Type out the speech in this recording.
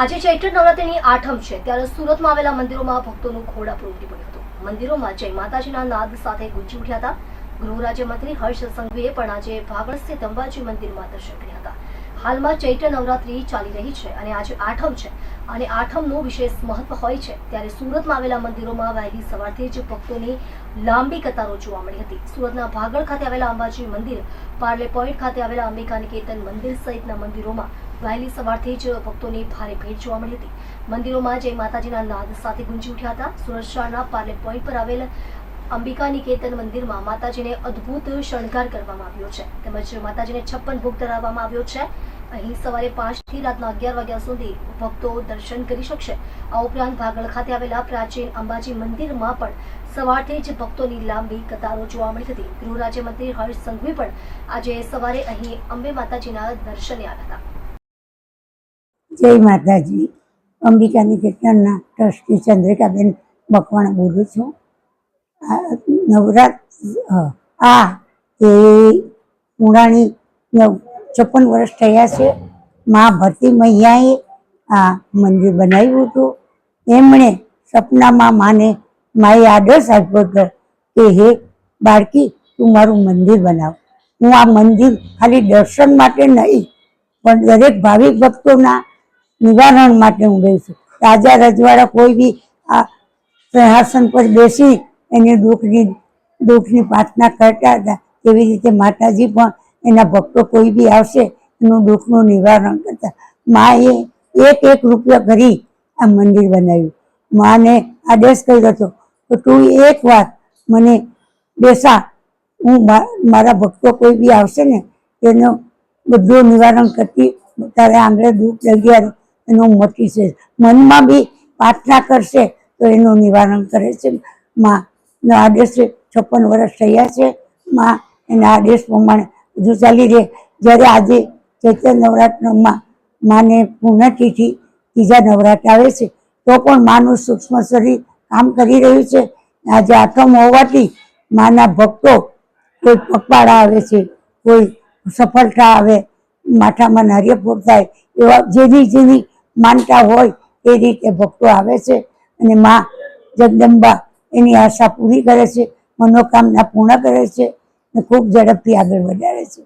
આજે ચૈત્ર નવરાત્રીની આઠમ છે, ત્યારે સુરતમાં આવેલા મંદિરોમાં ભક્તોનું ઘોડાપૂર ઉમટી પડ્યું હતું. મંદિરોમાં જય માતાજીના નાદ સાથે ગુંજી ઉઠ્યા હતા. ગૃહ રાજ્યમંત્રી હર્ષ સંઘવીએ પણ આજે ભાગળ સ્થિત અંબાજી મંદિરમાં દર્શન કર્યા હતા. હાલમાં ચૈત્ર નવરાત્રિ ચાલી રહી છે અને આજે આઠમ છે. અને આઠમનું વિશેષ મહત્વ હોય છે. ત્યારે સુરતમાં આવેલા મંદિરોમાં વહેલી સવારથી જ ભક્તોની લાંબી કતારો જોવા મળી હતી. સુરતના ભાગળ ખાતે આવેલા અંબાજી મંદિર, પાર્લે પોઈન્ટ ખાતે આવેલા અંબિકા નિકેતન મંદિર સહિતના મંદિરોમાં વહેલી સવારથી જ ભક્તોની ભારે ભીડ જોવા મળી હતી. મંદિરોમાં જય માતાજીના નાદ સાથે ગુંજી ઉઠ્યા હતા. સુરત શહેરના પાર્લે પોઈન્ટ પર આવેલ અંબિકા નિકેતન મંદિરમાં માતાજીને અદ્ભુત શણગાર કરવામાં આવ્યો છે. તેમજ માતાજીને છપ્પન ભોગ ધરાવવામાં આવ્યો છે. અહીં સવારે પાંચથી રાતના અગિયાર વાગ્યા સુધી ભક્તો દર્શન કરી શકશે. આ ઉપરાંત ભાગળ ખાતે આવેલા પ્રાચીન અંબાજી મંદિરમાં પણ સવારથી જ ભક્તોની લાંબી કતારો જોવા મળી હતી. ગૃહ રાજ્યમંત્રી હર્ષ સંઘવી પણ આજે સવારે અહીં અંબે માતાજીના દર્શને આવ્યા હતા. જય માતાજી. અંબિકાની કીર્તનના ટ્રસ્ટી ચંદ્રિકાબેન મકવાણા બોલું છું. નવરાત્ર નવરાત આ, એ, પુરાણી નવ છપ્પન વર્ષ થયા છે. મા ભરતી મૈયાએ આ મંદિર બનાવ્યું હતું. એમણે સપનામાં માને, માએ આદર્શ આપ્યો હતો કે, હે બાળકી, તું મારું મંદિર બનાવ. હું આ મંદિર ખાલી દર્શન માટે નહીં, પણ દરેક ભાવિક ભક્તોના નિવારણ માટે હું ગઈ છું. રાજા રજવાડા કોઈ બી આ સિંહાસન પર બેસી એની દુઃખની દુઃખની પ્રાર્થના કરતા હતા. એવી રીતે માતાજી પણ એના ભક્તો કોઈ બી આવશે, એનું દુઃખનું નિવારણ કરતા. માએ એક એક રૂપિયા કરી આ મંદિર બનાવ્યું. માને આદેશ કર્યો હતો તો તું એક વાર મને બેસા, હું મારા ભક્તો કોઈ બી આવશે ને, એનું બધું નિવારણ કરતી, તારે આંગળે દુઃખ જગ્યા એનું મટી છે મનમાં બી પ્રાર્થના કરશે તો એનું નિવારણ કરે છે. માં આદેશ છપ્પન વર્ષ થયા છે. માં, એના આદેશ પ્રમાણે બધું ચાલી રહે, જ્યારે આજે ચૈત્ર નવરાત્રમાં માને પૂર્ણતિથિ ત્રીજા નવરાત્ર આવે છે, તો પણ માનું સૂક્ષ્મ શરીર કામ કરી રહ્યું છે. આજે આઠમ હોવાથી માના ભક્તો કોઈ પગપાળા આવે છે, કોઈ સફળતા આવે, માથામાં નારિયેળ થાય એવા જેની જેની માનતા હોય એ રીતે ભક્તો આવે છે. અને મા જગદંબા એની આશા પૂરી કરે છે, મનોકામના પૂર્ણ કરે છે. ખૂબ ઝડપથી આગળ વધારે છે.